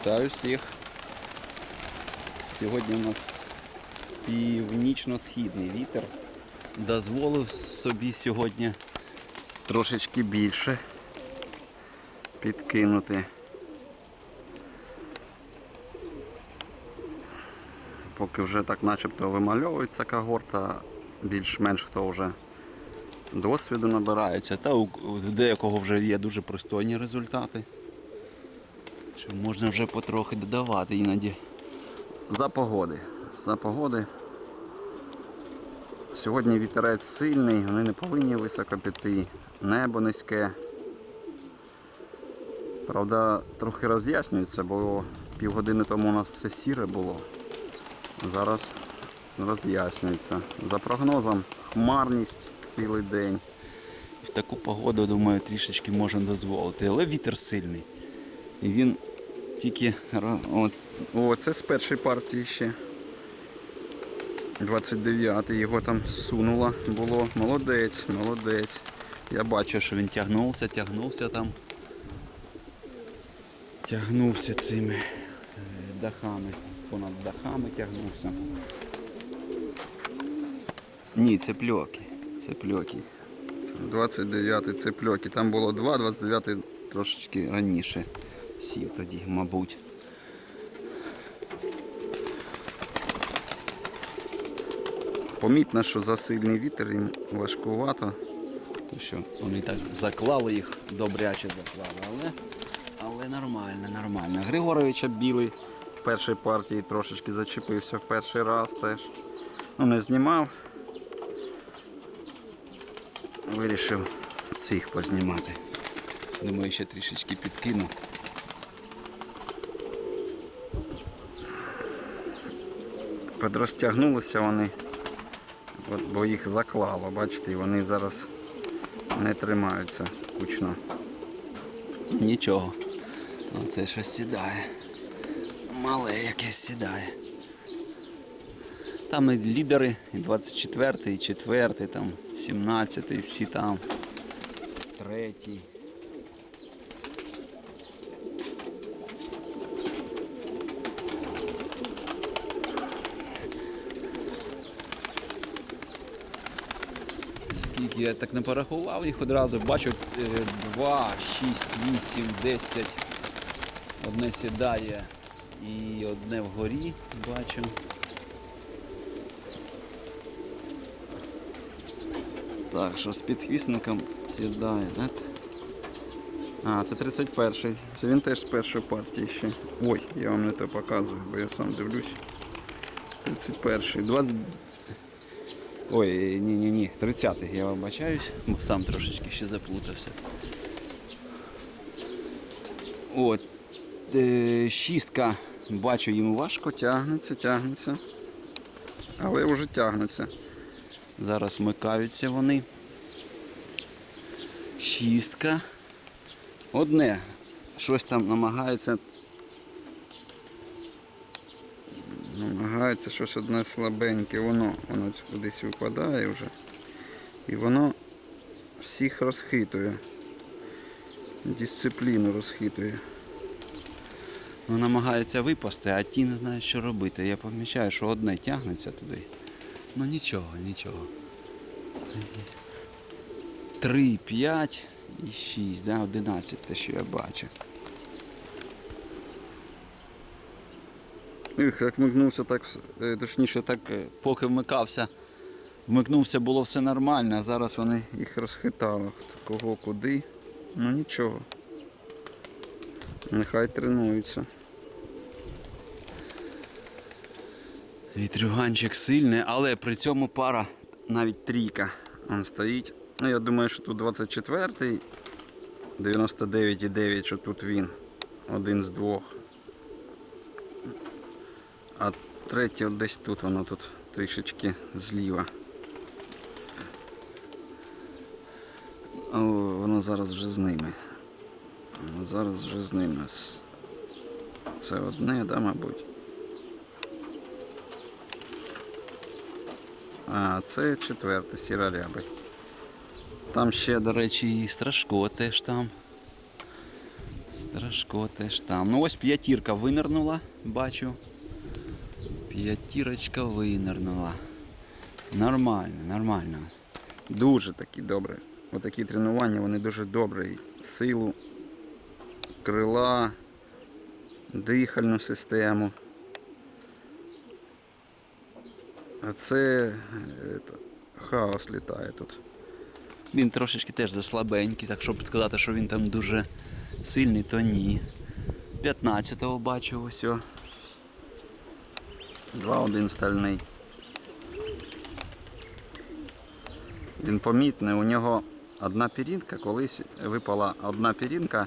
Вітаю всіх. Сьогодні у нас північно-східний вітер. Дозволив собі сьогодні трошечки більше підкинути. Поки вже так начебто вимальовується когорта, більш-менш хто вже досвіду набирається, та у деякого вже є дуже пристойні результати. Що можна вже потрохи додавати іноді. За погоди. За погоди. Сьогодні вітерець сильний, вони не повинні високо піти. Небо низьке. Правда, трохи роз'яснюється, бо півгодини тому у нас все сіре було. Зараз роз'яснюється. За прогнозом, хмарність цілий день. В таку погоду, думаю, трішечки можна дозволити. Але вітер сильний. І він тільки. От, о, це з першої партії ще. 29-й його там сунуло було. Молодець, молодець. Я бачив, що він тягнувся, тягнувся там. Тягнувся цими е, дахами. Понад дахами тягнувся. Ні, це пльоки. Це пльоки. 29-й це пльоки. Там було два, 29-й трошечки раніше сів тоді, мабуть. Помітно, що за сильний вітер їм важкувато. Що вони так заклали їх, добряче заклали, але, але нормально, нормально. Григоровича білий в першій партії трошечки зачепився в перший раз теж. Ну, не знімав. Вирішив цих познімати. Думаю, ще трішечки підкину. Подрозтягнулися вони, от, бо їх заклало, бачите, і вони зараз не тримаються кучно. Нічого. Оце щось сідає. Мале якесь сідає. Там і лідери, і 24-й, і 4-й, там 17-й, всі там. Третій. Скільки я так не порахував, їх одразу бачу 2, 6, 8, 10. Одне сідає і одне вгорі бачу. Так, що з підхвісником сідає, так? А, це 31-й. Це він теж з першої партії ще. Ой, я вам не те показую, бо я сам дивлюсь. 31-й. 20... Ой, ні, ні, ні, 30-й, я вибачаюсь, сам трошечки ще заплутався. От, е, шістка, бачу, їм важко, тягнеться, тягнеться. Але вже тягнеться. Зараз вмикаються вони. Шістка. Одне. Щось там намагається. Намагається щось одне слабеньке, воно, воно кудись випадає вже. І воно всіх розхитує. Дисципліну розхитує. Ну, намагається випасти, а ті не знають, що робити. Я помічаю, що одне тягнеться туди. Ну нічого, нічого. Три, п'ять і шість, да, одинадцять те, що я бачу. Ех, як вмикнувся, так е, точніше, так е, поки вмикався, вмикнувся, було все нормально, а зараз вони їх розхитали. Кого куди. Ну нічого. Нехай тренуються. Вітрюганчик сильний, але при цьому пара навіть трійка он стоїть. Ну, я думаю, що тут 24-й, 99,9, що тут він. Один з двох. А третій от десь тут, воно тут трішечки зліва. Воно зараз вже з ними. Воно зараз вже з ними. Це одне, да, мабуть. А, це четверте сірорябий. Там ще, до речі, і Страшко теж там. Страшко теж там. Ну ось п'ятірка винирнула, бачу. П'ятірочка винирнула. Нормально, нормально. Дуже такі добре. Отакі тренування, вони дуже добрі. Силу, крила, дихальну систему. А це е, хаос літає тут. Він трошечки теж заслабенький, так щоб сказати, що він там дуже сильний, то ні. 15-го бачу ось. О. 2-1 стальний. Він помітний, у нього одна пірінка, колись випала одна пірінка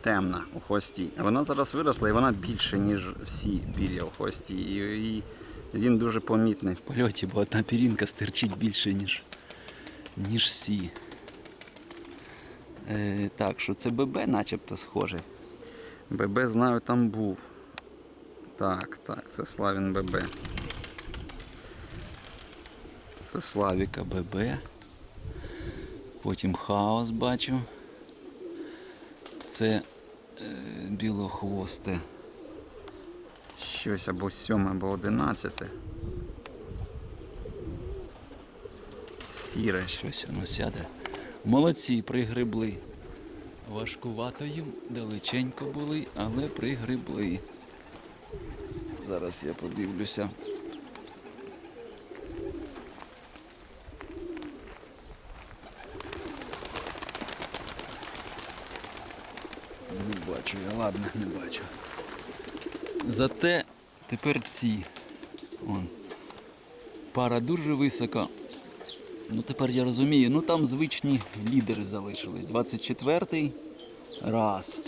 темна у хвості. Вона зараз виросла і вона більше, ніж всі пір'я у хвості. І, і він дуже помітний в польоті, бо одна пірінка стирчить більше, ніж, ніж всі. Е, так, що це ББ начебто схоже. ББ знаю там був. Так, так, це Славін ББ. Це Славіка ББ. Потім хаос бачу. Це е, білохвосте. Щось або сьоме, або одинадцяте. Сіре щось воно сяде. Молодці, пригребли. Важкувато їм, далеченько були, але пригребли. Зараз я подивлюся. Не бачу я, ладно, не бачу. Зате тепер ці. Вон. Пара дуже висока. Ну тепер я розумію, ну там звичні лідери залишили. 24-й раз.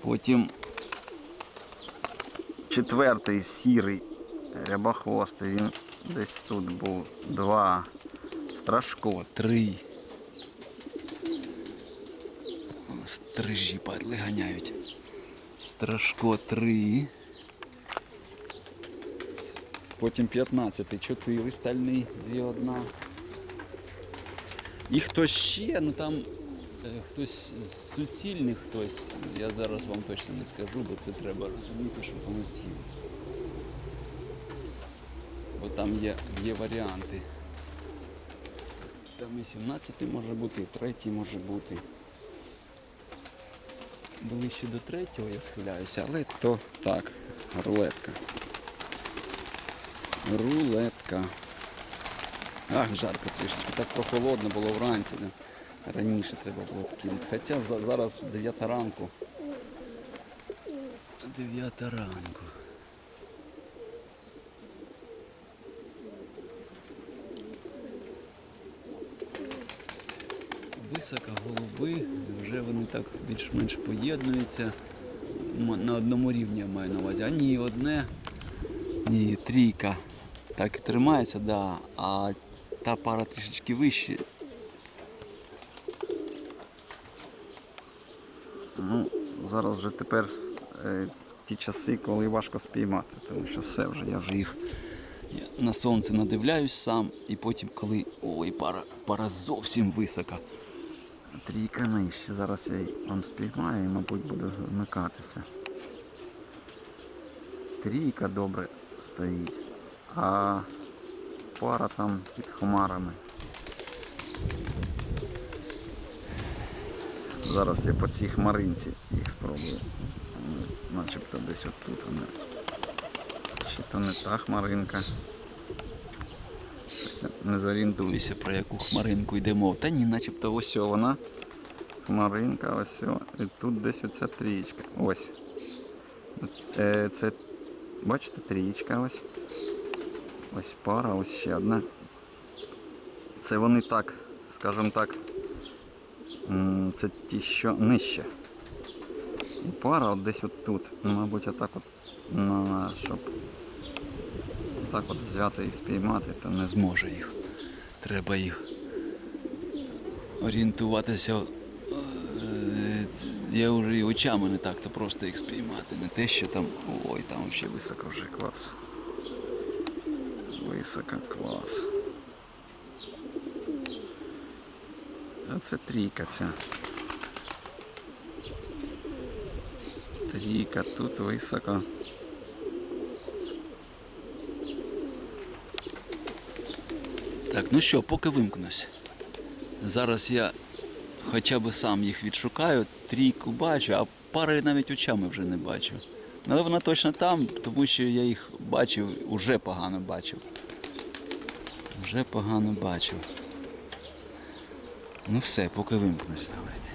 Потім четвертий сірий рябохвостий, він десь тут був. Два. Страшко, три. Стрижі падли ганяють. Страшко три. Потім 15, 4 стальний, 2 одна. І хтось ще, ну там хтось з суцільних хтось, я зараз вам точно не скажу, бо це треба розуміти, щоб воно сіло. Бо там є, є варіанти. Там і 17 може бути, і третій може бути. Ближче до третього я схиляюся, але то так, рулетка. Рулетка. Ах, жарко трішечки. Так прохолодно було вранці. да. Раніше треба було кинути. Хоча зараз 9 ранку. 9 ранку. Високо голуби, вже вони так більш-менш поєднуються. На одному рівні я маю на увазі. А ні, одне, ні, трійка. Так і тримається, да. а та пара трішечки вище. Ну, зараз вже тепер е, ті часи, коли важко спіймати, тому що все вже, я вже їх на сонце надивляюсь сам, і потім, коли ой, пара, пара зовсім висока. Трійка нижче. Зараз я он спіймаю і, мабуть, буду вмикатися. Трійка добре стоїть, а пара там під хмарами. Зараз я по цій хмаринці їх спробую. Начебто десь отут вони. Чи то не та хмаринка. Не зорієнтуюся, про яку хмаринку йде мова. Та ні, начебто ось вона. Хмаринка, ось. І тут десь оця трієчка. Ось. Е, Це, бачите, трієчка ось. Ось пара, ось ще одна. Це вони так, скажімо так, це ті, що нижче. І пара от десь от тут. Ну, мабуть, отак от, на, щоб так от взяти і спіймати, то не зможе їх. Треба їх орієнтуватися. е, Я вже і очами не так, то просто їх спіймати. Не те, що там. Ой, там взагалі високо вже клас. Високо клас. А це трійка ця. Трійка, тут високо. Так, ну що, поки вимкнусь. Зараз я хоча б сам їх відшукаю, трійку бачу, а пари навіть очами вже не бачу. Але вона точно там, тому що я їх бачив, уже погано бачив. Вже погано бачив. Ну все, поки вимкнусь, давайте.